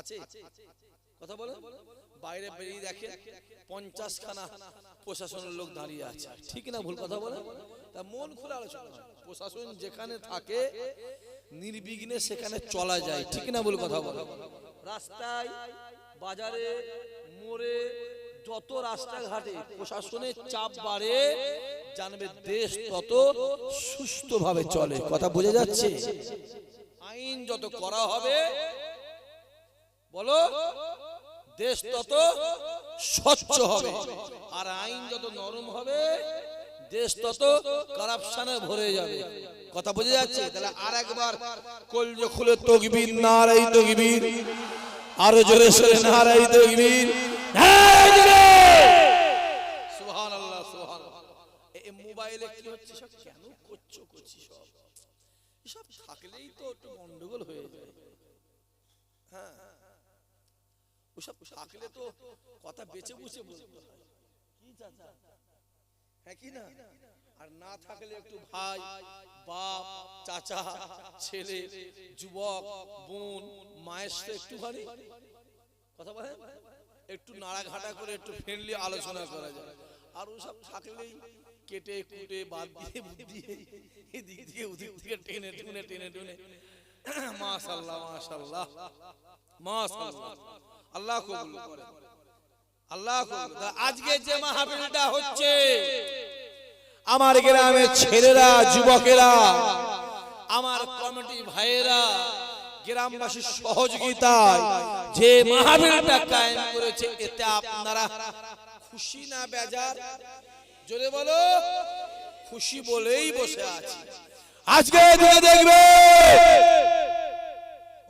আছে? কথা বলে বাইরে বেরিয়ে দেখে পঞ্চাশ খানা প্রশাসনের লোক দাঁড়িয়ে আছে। ঠিক না ভুল কথা বলে তা মন খুলে আলোচনা প্রশাসন যেখানে থাকে, নির্বিঘ্নে সেখানে চলা যায়। ঠিক না ভুল কথা বলে রাস্তায়, বাজারে, মোড়ে, যত রাস্তাঘাটে প্রশাসনের চাপ বাড়ে, জানবে দেশ তত সুস্থভাবে চলে। কথা বোঝা যাচ্ছে? আইন যত করা হবে বলো, দেশ তত স্বচ্ছ হবে আর আইন যত নরম হবে, দেশ তত কারাপশনে ভরে যাবে। কথা বোঝা যাচ্ছে? তাহলে আর একবার কলজ খুলে তকবীর নারাই তকবীর, আরও জোরে সরে নারাই তকবীর। সুবহানাল্লাহ সুবহানাল্লাহ। এই মোবাইলে কি হচ্ছে সব? কেন সব? থাকলেই তো একটু হয়ে হ্যাঁ। ওসব থাকলে তো কথা বেঁচে বুঝে বলতে হয়। কি না? আর না থাকলে একটু ভাই, বাপ, চাচা, ছেলে, যুবক, বোন, মায়ের সাথে একটুখানি কথা বলে একটু নাড়াঘাটা করে একটু ফ্রেন্ডলি আলোচনা করা যায়। আর ওসব থাকলেই কেটে, কুটে, বাদ দিয়ে দিয়ে, এদিক থেকে ওদিক থেকে টেনে টুনে টেনে টুনে। মাশাল্লাহ মাশাল্লাহ মাশাল্লাহ। আল্লাহ কবুল করে। আল্লাহ আজকে যে মাহফিলটা হচ্ছে আমার গ্রামের ছেলেরা যুবকেরা আমার কমিটি ভাইয়েরা গ্রামবাসীর সহযোগিতায় যে মাহফিলটা কায়েম করেছে এতে আপনারা খুশি না বেজার? জোরে বলো খুশি বলেই বসে আছি। আজকে দেখবে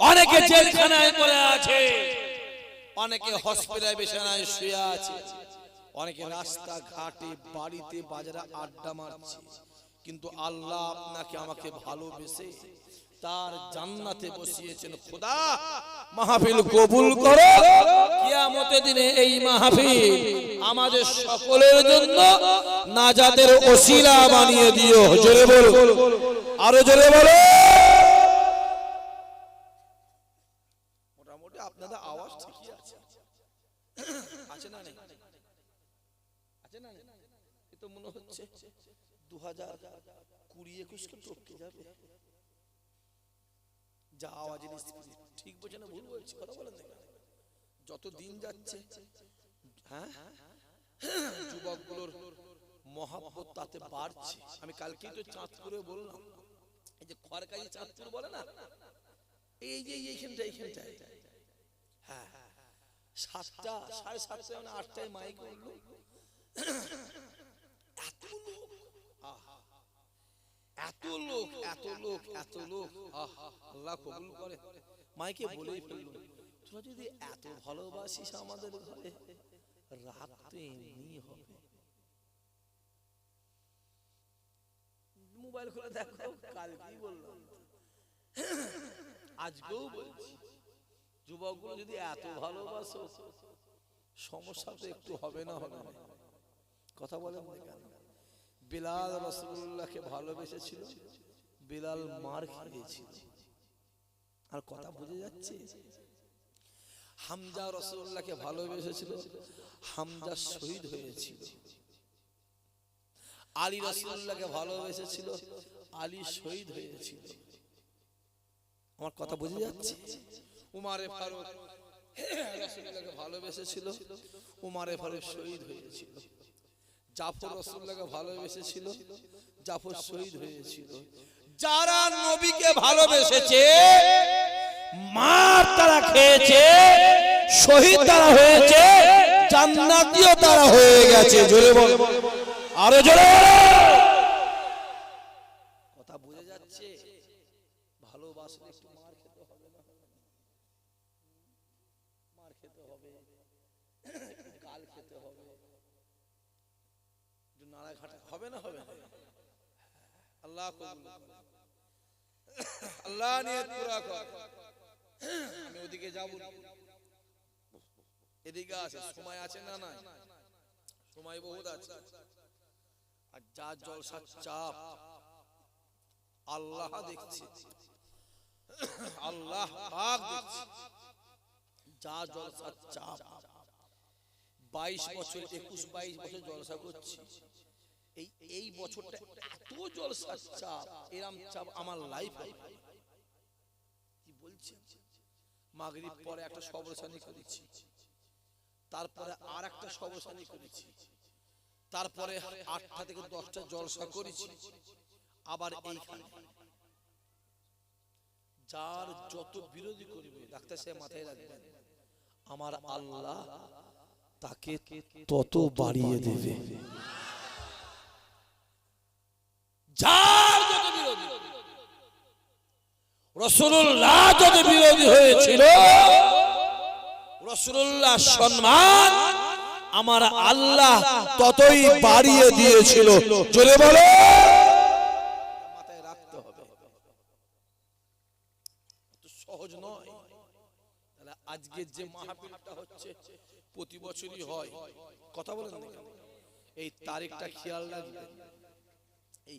অনেকে জেলখানায় পড়ে আছে। অনেকে হসপিটালে বিছানায় শুয়ে আছে। অনেকে রাস্তা ঘাটে বাড়িতে বাজারে আড্ডা মারছে। কিন্তু আল্লাহ আপনাকে আমাকে ভালোবেসে তার জান্নাতে বসিয়েছেন। খোদা মাহফিল কবুল করো। কিয়ামতের দিনে এই মাহফিল আমাদের সকলের জন্য নাজাতের ওসিলা বানিয়ে দিও। জোরে বলো আরও জোরে বলো মোটামুটি আপনাদের আওয়াজ ঠিকই আছে আছে না নেই আছে না নেই এ তো মনে হচ্ছে দু হাজার একুশকে টপকে যাবে যা ঠিক না ভুল বলছি কথা বলেন যত দিন যাচ্ছে হ্যাঁ যুবকগুলোর তাতে বাড়ছে আমি কালকেই তো চাঁদপুরে বললাম এই যে খড়কাজি চাঁদপুর বলে না এই যে এইখানটা এইখানটায় হ্যাঁ সাতটা সাড়ে সাতটা মানে আটটায় মাইক উঠল এত লোক আহা। এত লোক এত লোক এত লোক। আল্লাহ কবুল করে। মাইকে বলেই ফেলল, তোরা যদি এত ভালোবাসিস আমাদের ঘরে, রাত তো এমনি হবে। মোবাইল খুলে দেখো, কালকেই বললাম আজকেও বলছি, যুবকগুলো যদি এত ভালোবাসো, সমস্যা তো একটু হবে না হবে না। কথা বলেন না কেন? বিলাল রসুল্লাহকে ভালোবেসেছিল, বিলাল মার খেয়েছিল। আর কথা বুঝে যাচ্ছে? হামজা রসুল্লাহকে ভালোবেসেছিল, হামজা শহীদ হয়েছিল। আলী রসুল্লাহকে ভালোবেসেছিল, আলী শহীদ হয়েছিল। আমার কথা বুঝে যাচ্ছে? উমারে ফারুক ভালোবেসেছিল, উমারে ফারুক শহীদ হয়েছিল। জাফর রসুল্লাহকে ভালোবেসেছিল। জাফর শহীদ হয়েছিল। যারা নবীকে ভালোবেসেছে মার তারা খেয়েছে শহীদ তারা হয়েছে জান্নাতীয় তারা হয়ে গেছে। জোরে বল। আরও জোরে বলো। কথা বুঝে যাচ্ছে ভালোবাসলে একটু মার খেতে হবে না মার খেতে হবে একটু গাল খেতে হবে একটু নাড়াঘাটা হবে না? হবে আল্লাহ আল্লাহ নিয়ে পুরা কর আমি ওদিকে যাব এদিকে আছে সময় আছে না নাই? সময় বহুত আছে। আর যা জলসার চাপ আল্লাহ দেখছে। আল্লাহ পাক দেখছে। যা জলসার চাপ। বাইশ বছর একুশ বাইশ বছর জলসা করছি। এই এই বছরটা এত জলসার চাপ, এরম চাপ আমার লাইফ কি বলছেন? মাগরিব পরে একটা সবরসানি করেছি। তারপরে আর একটা সবরসানি করেছি। তারপরে আটটা থেকে দশটা জলসা করেছি। আবার এইখানে। যার যত বিরোধী করবে, ডাক্তার সাহেব মাথায় রাখবেন, আমার আল্লাহ তাকে তত বাড়িয়ে দেবে যার যত বিরোধী রসুল্লাহ যত বিরোধী হয়েছিল রসুল্লাহ সম্মান আমার আল্লাহ ততই বাড়িয়ে দিয়েছিল। চলে বলো। এই তারিখটা খেয়াল রাখবেন। এই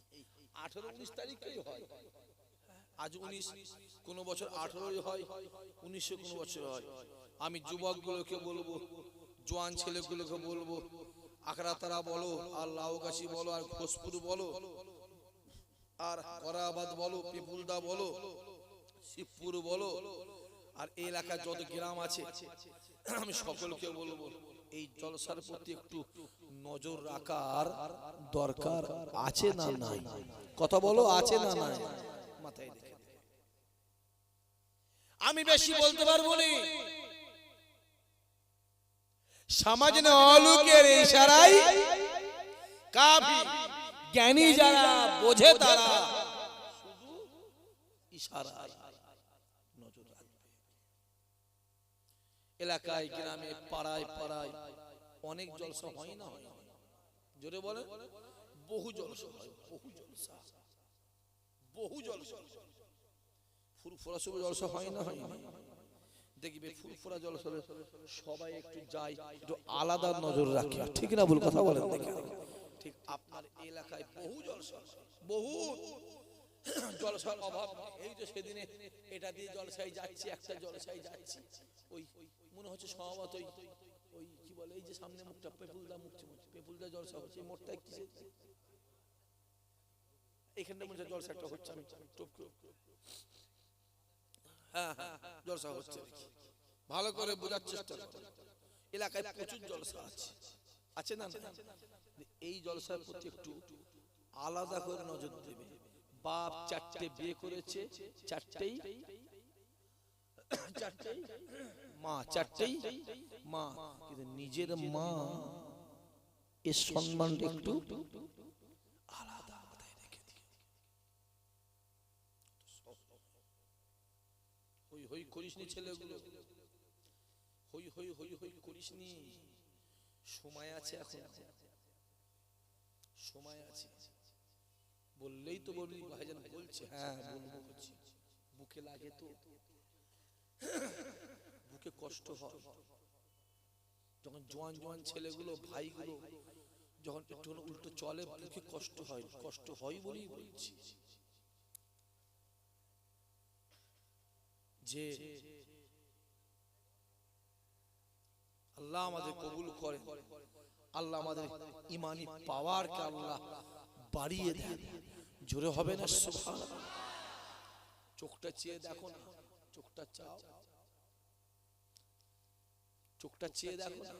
আঠারো উনিশ তারিখেই হয়। আজ উনিশ, কোন বছর আঠারোই হয় উনিশশো কোন বছর হয়। আমি যুবকগুলোকে বলব, জোয়ান ছেলেগুলোকে বলব, আখড়া তারা বলো, আর লাউগাছি বলো, আর ঘোষপুর বলো, আর করাবাদ বলো, পিপুলদা বলো, শিবপুর বলো, আর এই এলাকার যত গ্রাম আছে, আমি সকলকে বলব, এই জলসার প্রতি একটু নজর রাখার দরকার আছে না নাই? কথা বলো, আছে না নাই? মাথায় রেখে আমি বেশি বলতে পারব না। সমাজ অলুকের ইশারাই কাফি জ্ঞানী যারা বোঝে তারা শুধু ইশারায় নজর রাখবে। এলাকায় গ্রামে পাড়ায় পাড়ায় অনেক জলসা হয় না? হয় না? জোরে বলে বহু জলসা হয়। বহু জলসা বহু জলসা ফুরফুরা শুভ জলসা হয় না? হয় দেখবে ফুরফুরা জলসা সবাই একটু যায়, একটু আলাদা নজর রাখে। ঠিক না ভুল কথা বলেন দেখে ঠিক আপনার এলাকায় বহু জলসা বহু জলসার অভাব। এই তো সেদিনে এটা দিয়ে জলসায় যাচ্ছি, একটা জলসায় যাচ্ছি। ওই মনে হচ্ছে সহমত ওই কি বলে, এই যে সামনে মুখটা পেপুলদা মুখ পেপুলদা জলসা হচ্ছে মোটটা কি? এখানটা মনে জলসা একটা হচ্ছে আমি। টুপ করে হ্যাঁ হ্যাঁ জলসা হচ্ছে। ভালো করে বোঝার চেষ্টা করো। এলাকায় প্রচুর জলসা আছে। আছে। না? না? এই জলসার প্রতি একটু আলাদা করে নজর দেবে। বাপ চারটে বিয়ে করেছে চারটেই চারটেই। মা চারটেই মা। কিন্তু নিজের মা। এর সম্মানটা একটু আলাদা মাথায় রেখে দিও হই হই করিসনি ছেলেগুলো? হই হই হই হই করিসনি? সময় আছে এখন। সময় আছে। বললেই তো বলবি, ভাইজান বলছে। হ্যাঁ বলব বলছি। বুকে লাগে তো। বুকে কষ্ট হয়। যখন জোয়ান জোয়ান ছেলেগুলো, ভাইগুলো যখন একটু উল্টো চলে, বুকে কষ্ট হয়। কষ্ট হয় বলেই বলছি। যে আল্লাহ আমাদের কবুল করে আল্লাহ আমাদের ইমানি পাওয়ারকে আল্লাহ বাড়িয়ে দেন। জোরে হবে না? সুবহান চোখটা চেয়ে দেখো না। চোখটা চাও। চোখটা চেয়ে দেখো না।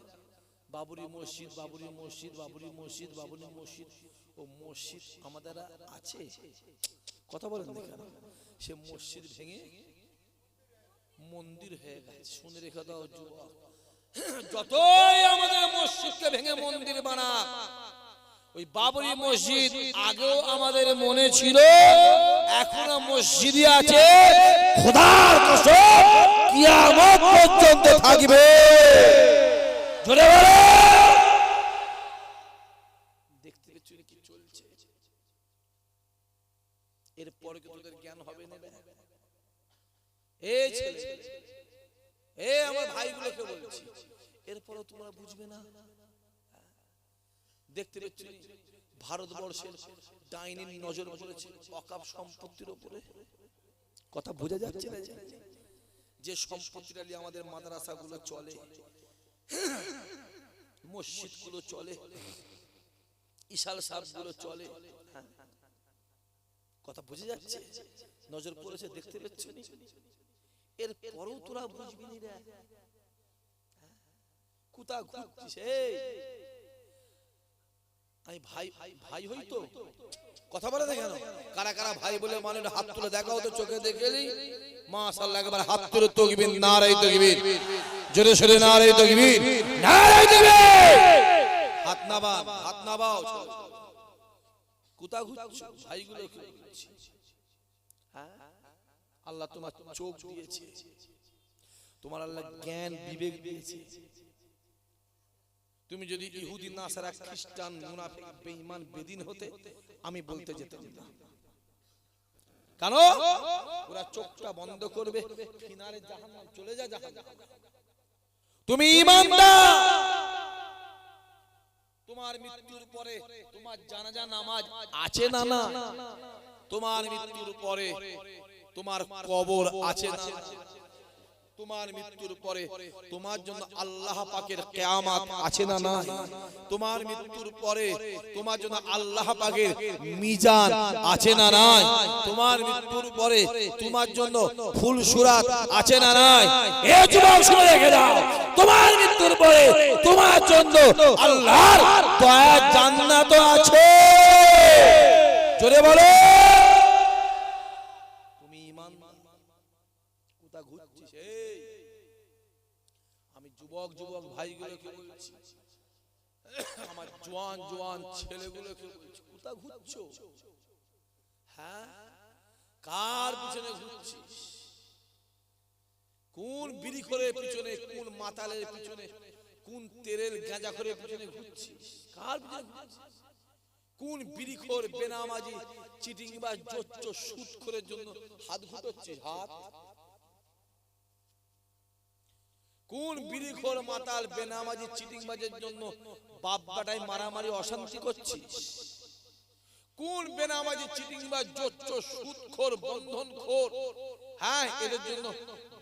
বাবুরি মসজিদ বাবুরি মসজিদ বাবুরি মসজিদ বাবুরি মসজিদ। ও মসজিদ আমাদের আছে। কথা বলেন সে মসজিদ ভেঙে মন্দির হয়ে গেছে। শুনে রেখে দাও, যুবক। যতই আমাদের মসজিদকে ভেঙে মন্দির বানা ওই বাবরি মসজিদ আগেও আমাদের মনে ছিল, এখনও মসজিদই আছে। খোদার কসম, কিয়ামত পর্যন্ত থাকবে। জোরে বলো দেখতে পেছনে কি চলছে এরপরে কি তোদের জ্ঞান হবে না এই ছেলে, এ আমার ভাইগুলোকে বলছি। এরপরও তোমরা বুঝবে না। দেখতে পাচ্ছি ভারতবর্ষের ডাইনির নজর পড়েছে অকাপ সম্পত্তির উপরে কথা বোঝা যাচ্ছে না যে সম্পত্তিটা নিয়ে আমাদের মাদ্রাসাগুলো চলে, মসজিদগুলো চলে, ইশাল সাহেবগুলো চলে। কথা বুঝে যাচ্ছে? নজর পড়েছে, দেখতে পাচ্ছ এর পরেও তোরা বুঝবি নি কুতা ঘুরছিস আমি ভাই ভাই হই তো। কথা বলে দেখেন কারা কারা ভাই বলে মানে হাত তুলে দেখাও তো চোখে দেখেলি মাশাআল্লাহ, একবার হাত তুলে তকবীর নারাই তকবীর। জোরে সোরে নারাই তকবীর নারাই তকবীর। হাত নাবা হাত নাবাও। কুতা ঘুরছো ভাইগুলো হ্যাঁ? আল্লাহ তোমার চোখ দিয়েছে। তোমার আল্লাহ জ্ঞান, বিবেক দিয়েছে। তুমি যদি ইহুদি, নাসারা, খ্রিস্টান, মুনাফিক, বেঈমান, বেদিন হতে, আমি বলতে যেতাম না। কেন? ওরা চোখটা বন্ধ করবে ফিনারে জাহান্নাম চলে যা জাহান্নাম। তুমি ইমানদার তোমার মৃত্যুর পরে তোমার জানাজা নামাজ আছে না না? তোমার মৃত্যুর পরে তোমার কবর আছে তোমার মৃত্যুর পরে তোমার জন্য আল্লাহ পাকের কেয়ামাত আছে না না তোমার মৃত্যুর পরে তোমার জন্য আল্লাহ পাকের মিজান আছে না নাই? তোমার মৃত্যুর পরে তোমার জন্য ফুল সুরাত আছে না নাই? এ যুবক শুনে রেখে দাও। তোমার মৃত্যুর পরে তোমার জন্য আল্লাহর দয়া জান্নাত আছে। জোরে বলো তুমি ঈমান কোথা ঘুরছিস এই আমি যুবক যুবক ভাইগুলোকে বলছি আমার জোয়ান জোয়ান ছেলেগুলোকে বলছি কোথা ঘুরছো? হ্যাঁ? কার পিছনে ঘুরছিস? কোন বিড়ি করে পিছনে, কোন মাতালের পিছনে, কোন তেরের গাঁজা করে পিছনে ঘুরছিস? কার পিছনে ঘুরছিস? কোন বিড়িখোর বেনামাজি চিটিং বা জোচ্চ সুদ করে জন্য হাত ঘুটোচ্ছিস? হাত? কোন বিড়িখোর মাতাল বেনামাজি চিটিং বাজের জন্য বাপ্পাটাই মারামারি অশান্তি করছিস? কোন বেনামাজি চিটিং বা জোচ্চ সুদখোর বন্ধনখোর হ্যাঁ এদের জন্য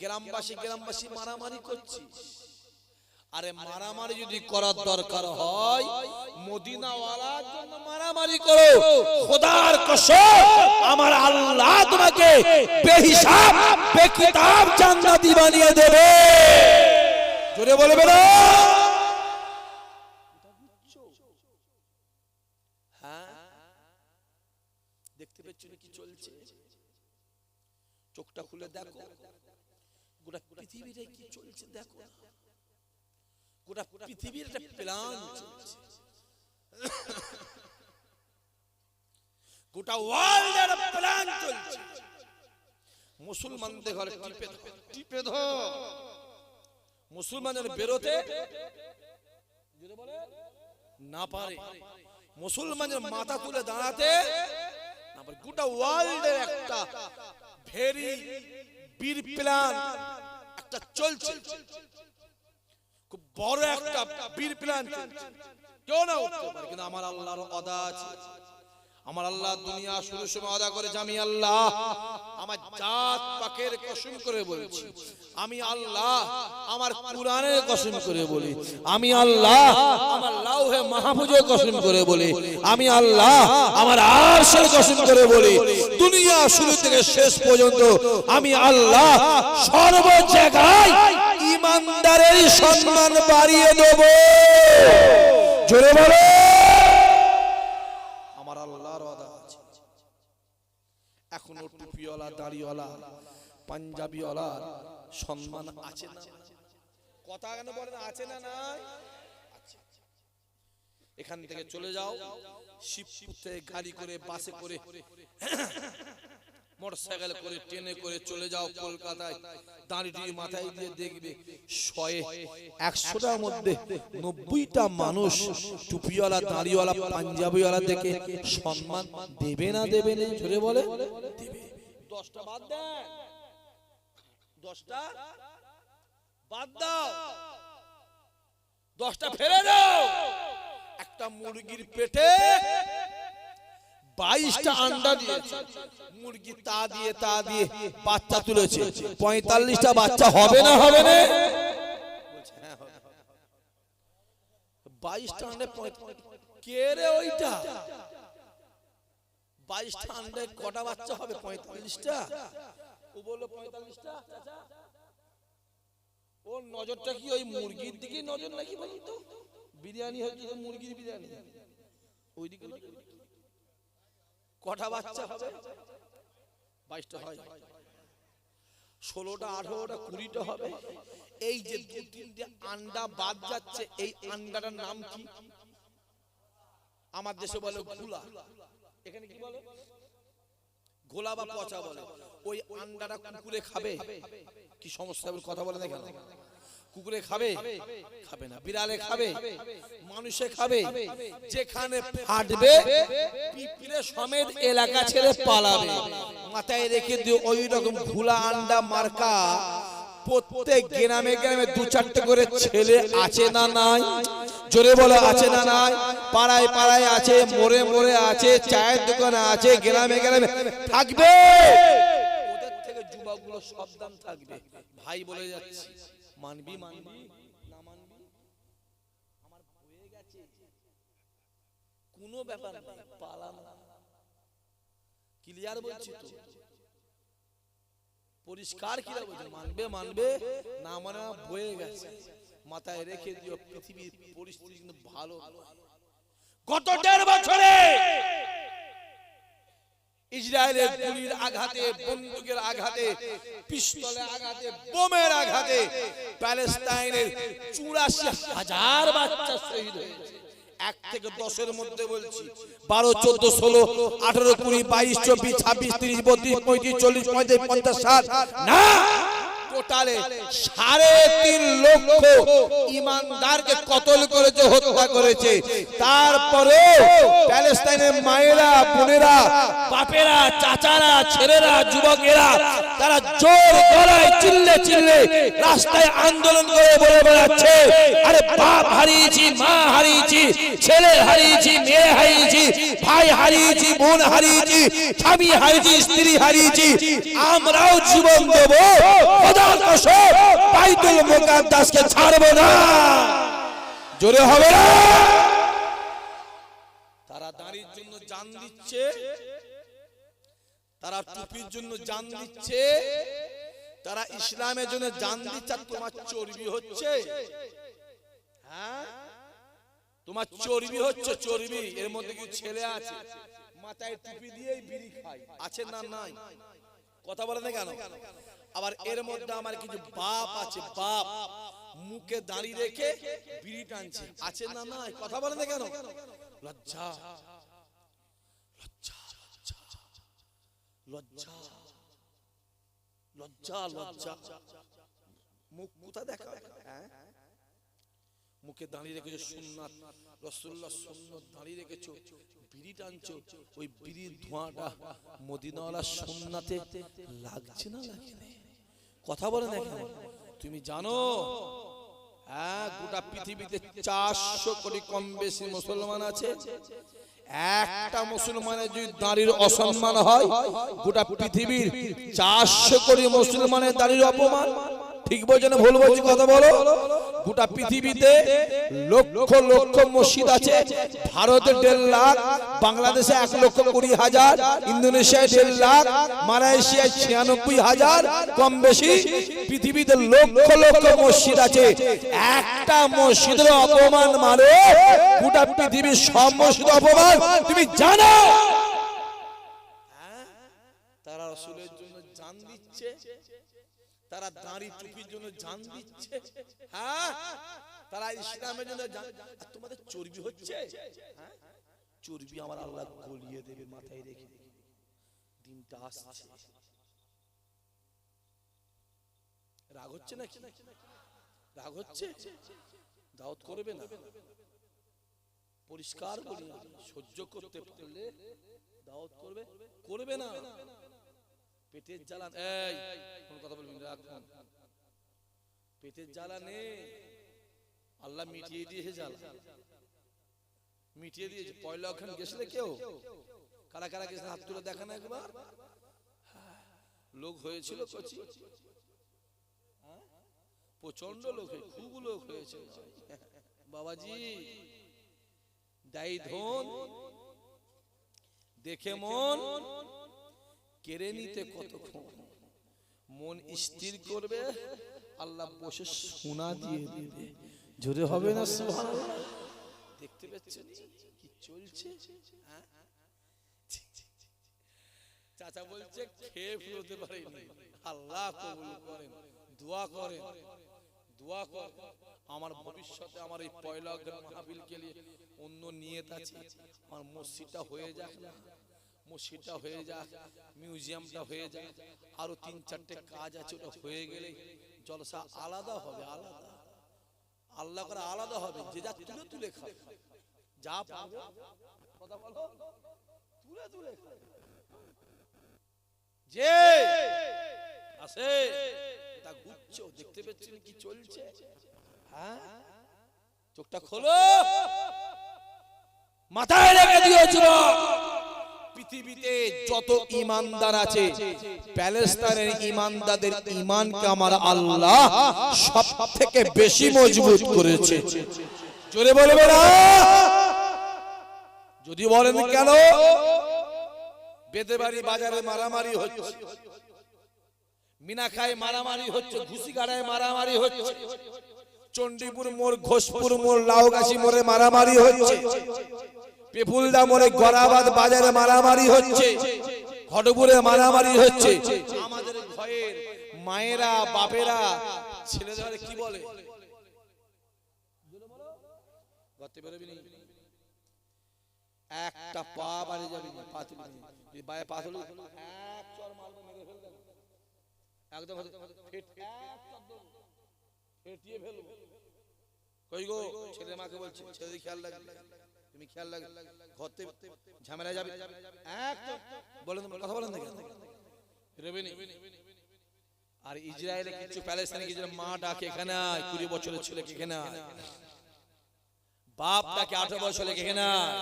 গ্রামবাসী গ্রামবাসী মারামারি করছিস। আরে মারামারি যদি করার দরকার হয় মদিনাওয়ালার জন্য মারামারি করো। খোদার কসম আমার আল্লাহ তোমাকে বেহিসাব বেকিতাব জান্নাতি বানিয়ে দেবে। জোরে বলবে না হ্যাঁ? দেখতে পেয়েছ কি চলছে? চোখটা খুলে দেখো। গোটা পৃথিবীতে কি চলছে দেখো গোটা পৃথিবীর একটা প্ল্যান চলছে। গোটা ওয়ার্ল্ড এর প্ল্যান চলছে। মুসলমানদের ঘরে টিপে ধর, টিপে ধর। মুসলমানের বেরোতে না পারে। মুসলমানের মাথা তুলে দাঁড়াতে, না পারে। গোটা ওয়ার্ল্ড এর একটা ভেরি বীর প্ল্যান, একটা চলছে। খুব বড় একটা বীর প্ল্যান কেউ না কিন্তু আমার আল্লাহর অদা আছে। আমার আল্লাহ দুনিয়া শুরু সময় আদা করেছে আমি আল্লাহ, আমার জাত পাকের কসম করে বলছি। আমি আল্লাহ, আমার কোরআনের কসম করে বলি। আমি আল্লাহ, আমার লাউহে মাহফুজের কসম করে বলি। আমি আল্লাহ, আমার আরশের কসম করে বলি। দুনিয়া শুরু থেকে শেষ পর্যন্ত আমি আল্লাহ সর্ব জায়গায় ইমানদারের সম্মান বাড়িয়ে দেব। জোরে বলো। এখনও টুপিওয়ালা, দাড়িওয়ালা, পাঞ্জাবিওয়ালা সম্মান আছে না? কথা কেন বলেন, আছে না নাই? এখান থেকে চলে যাও শিবপুর থেকে গাড়ি করে, বাসে করে। মোটরসাইকেল করে, ট্রেনে করে চলে যাও কলকাতায়। দাঁড়িয়ে মাথায় দিয়ে দেখবে শয়ে একশোটার মধ্যে নব্বইটা মানুষ টুপিওয়ালা, দাঁড়িওয়ালা, পাঞ্জাবিওয়ালা থেকে সম্মান দেবে না দেবে না, জোরে বলে? দেবে। দশটা বাদ দশটা বাদ দাও। দশটা ফেলে দাও। একটা মুরগির পেটে বাইশটা আন্ডা দিয়েছে মুরগি তা দিয়ে তা দিয়ে বাচ্চা তুলেছে। পঁয়তাল্লিশটা বাচ্চা হবে না হবে। না? হ্যাঁ। বাইশটা আন্ডে কে রে ওইটা? বাইশটা আন্ডে কটা বাচ্চা হবে? পঁয়তাল্লিশটা? ও বলল পঁয়তাল্লিশটা? ওর নজরটা কি ওই মুরগির দিকে নজর নাকি বলুন তো বিরিয়ানি হয়েছে মুরগির বিরিয়ানি। ওইদিকে। কটা বাচ্চা হবে? বাইশটা হয়। ষোলোটা, আঠারোটা, কুড়িটা হবে। এই যে দু, তিনটে আন্ডা বাদ যাচ্ছে, এই আন্ডাটার নাম কি? আমার দেশে বলে ঘুলা। এখানে কি বলে? গোলা বা পচা বলে। ওই আন্ডাটা কুকুরে খাবে? কি সমস্যা কথা বলে কেন কুকুরে খাবে খাবে না বিড়ালে খাবে মানুষে খাবে যেখানে ফাটবে পিঁপড়ে সমেত এলাকা ছেড়ে পালাবে। মাথায় রেখে দিয়ে ওই রকম ঘুলা আন্ডা মার্কা প্রত্যেক গ্রামে গ্রামে দু চারটে করে ছেলে আছে না নাই? জোরে বলে আছে না নাই? পাড়ায় পাড়ায় আছে মোড়ে মোড়ে আছে চায়ের দোকানে আছে গ্রামে গ্রামে থাকবে। ওদের থেকে যুবকগুলো সাবধান থাকবে। ভাই বলে যাচ্ছি মানবি মানবি না মানবি? আমার হয়ে গেছে। কোনো ব্যাপার পালানো ক্লিয়ার বলছি তো? পরিষ্কার বলছে। মানবে মানবে না মানে বয়ে গেছে। মাথায় রেখে দিও পৃথিবীর পরিস্থিতি কিন্তু ভালো। গত দেড় বছরে ইসরায়েলের গুলির আঘাতে, বন্দুকের আঘাতে পিস্তলের আঘাতে, বোমের আঘাতে প্যালেস্তাইনের চুরাশি হাজার বাচ্চা শহীদ হয়েছে। এক থেকে দশের মধ্যে বলছি, বারো, চোদ্দ, ষোলো, আঠারো, কুড়ি, বাইশ, চব্বিশ, ছাব্বিশ, তিরিশ, বত্রিশ, পঁয়ত্রিশ, চল্লিশ, পঁয়ত্রিশ, পঞ্চাশ, ষাট, না, টোটালে সাড়ে তিন লক্ষ ইমানদারকে কতল করেছে, হত্যা করেছে। তারপরে প্যালেস্তাইনের মায়েরা, বোনেরা, বাপেরা, চাচারা, ছেলেরা, যুবকেরা, তারা জোর গলায় চিল্লে চিল্লে রাস্তায় আন্দোলন করে বলে বেড়াচ্ছে। আরে বাপ হারিয়েছি, মা হারিয়েছি, ছেলে হারিয়েছি, মেয়ে হারিয়েছি, ভাই হারিয়েছি, বোন হারিয়েছি, স্বামী হারিয়েছি, স্ত্রী হারিয়েছি, আমরাও জীবন দেব। খোদার কসম বাইতুল মুকাদ্দাসকে ছাড়বো না। জোরে হবে না। তারা দাঁড়ির জন্য জান দিচ্ছে, তারা টুপির জন্য জান দিচ্ছে, তারা ইসলামের জন্য জান দিচ্ছে তোমার চর্বি হচ্ছে। হ্যাঁ? তোমার চর্বি হচ্ছে, চর্বি। এর মধ্যে কি ছেলে আছে? মাথায় টুপি দিয়েই বিড়ি খায়। আছে না নাই? কথা বলে না কেন? আবার এর মধ্যে আমার কিছু বাপ আছে, বাপ। মুখে দাঁড়িয়ে রেখে বিড়ি টানছে। আছে না নাই? কথা বলে না কেন? লজ্জা। লজ্জা লজ্জা। লজ্জা। লজ্জা মুখ কোথা দেখা হ্যাঁ? মুখে দাঁড়িয়ে রেখেছো, সুন্নাত। রসুল্লাহ সুন্নত দাঁড়িয়ে রেখেছো, বিড়ি টানছো, ওই বিড়ির ধোঁয়াটা লাগছে না কথা বলে না তুমি জানো হ্যাঁ গোটা পৃথিবীতে চারশো কোটি কম বেশি মুসলমান আছে। একটা মুসলমানের যদি দাঁড়ির অসম্মান হয়, গোটা পৃথিবীর চারশো কোটি মুসলমানের দাঁড়ির অপমান। ঠিক বলছে না ভুল বলছি, কথা বলো। গোটা পৃথিবীতে লক্ষ লক্ষ মসজিদ আছে। ভারতে দেড় লাখ, বাংলাদেশে এক লক্ষ কুড়ি হাজার, ইন্দোনেশিয়ায় দেড় লাখ, মালয়েশিয়ায় ছিয়ানব্বই হাজার। কম বেশি পৃথিবীতে লক্ষ লক্ষ মসজিদ আছে। একটা মসজিদের অপমান মানে গোটা পৃথিবীর সব মসজিদ অপমান তুমি জানো। হ্যাঁ? তারা রসুলের জন্য জান দিচ্ছে। তারা দাঁড়ি টুপির জন্য জান দিচ্ছে। হ্যাঁ? তারা ইসলামের জন্য তোমাদের চর্বি হচ্ছে? হ্যাঁ? চর্বি আমার আল্লাহ গলিয়ে দেবে, মাথায় রেখে দিনটা আসছে। রাগ হচ্ছে নাকি? রাগ হচ্ছে? দাওয়াত করবে না? পরিষ্কার বলি সহ্য করতে পারলে দাওয়াত করবে করবে না। পেটের জ্বালা এই কোন কথা বলবেন রাখুন পেটের জ্বালা নেই। আল্লাহ মিটিয়ে দিয়েছে জ্বালা। মিটিয়ে দিয়েছে। পয়লা ওখানে গেছিলে কেউ? কারা কারা গেছেন হাত তুলে দেখেন একবার? লোক হয়েছিল কচি? প্রচণ্ড লোক খুব লোক হয়েছে। বাবাজি দায়ী ধন। দেখে মন। কেড়ে নিতে কতক্ষণ? মন স্থির করবে আল্লাহ বসে সোনা দিয়ে দিবে। জোরে হবে না দেখতে পাচ্ছেন? কি চলছে? হ্যাঁ? চাচা বলছে খেয়ে ফুরোতে পারিনি। আল্লাহ কবুল করেন। দোয়া করেন। দোয়া কর। আমার ভবিষ্যতে আমার এই পয়লা মাহফিলকে নিয়ে অন্য নিয়ত আছে। আমার মসজিদটা হয়ে যাক না। মসজিদটা হয়ে যাক মিউজিয়ামটা হয়ে যাক আরও তিন চারটে কাজ আছে, ওটা হয়ে গেলে জলসা আলাদা হবে, আলাদা। আল্লাহ করে আলাদা হবে, যে যা তুলে তুলে খাবে যা পাবে, কথা বলো, তুলে তুলে যে আছে তা ঘুরছে দেখতে পাচ্ছেন কি চলছে। হ্যাঁ? চোখটা খোলো। মাথায় রেখে দিও, যুবক। পৃথিবীতে যত ইমানদার আছে, প্যালেস্তাইনের ইমানদারদের ইমানকে আমার আল্লাহ সব থেকে বেশি মজবুত করেছে। জোরে বলবে না যদি বলেন কেন? বেদে বাড়ি বাজারে মারামারি হচ্ছে। মিনাখায় মারামারি হচ্ছে, ঘুষিগাড়ায় মারামারি হচ্ছে। চণ্ডীপুর মোড়, ঘোষপুর মোড়, লাউগাছি মোড়ে মারামারি হচ্ছে। পেপুলদা মোড়ে গরাবাদ বাজারে মারামারি হচ্ছে। ঘটপুরে মারামারি হচ্ছে। আমাদের ভয়ের মায়েরা বাপেরা ছেলেদের কি বলে? একটা পা বাড়ি যাবি না পা তুলি এক চর মারবে মেরে ফেলবে। একদম ফেট- এক চর দেবো। ফেটিয়ে ফেলব। কই গো? ছেলে মাকে বলছি ছেলে খেয়াল রাখবে। তুমি খেয়াল রাখবে ঘরতে ঝামেলা যাবে এক বলেন কথা বলেন না? রেবেনি আর ইসরায়েলে কিছু প্যালেস্তাইনে কিছু মা ডাকে এখানে কুড়ি বছরের ছেলেকে এখানে। বাপ তাকে আঠারো বছর লেগে এখানে আয়।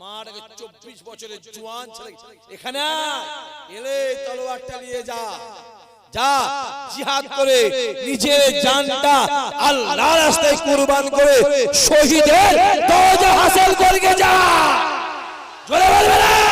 মা তাকে চব্বিশ বছরের জোয়ান ছেলে এখানে। এলে তলোয়ারটা নিয়ে যা যা জিহাদ করে নিজের জানটা আল্লাহ রাস্তায় কুরবান করে শহীদের দরজা হাসিল করে যা। জোরে বলবে না।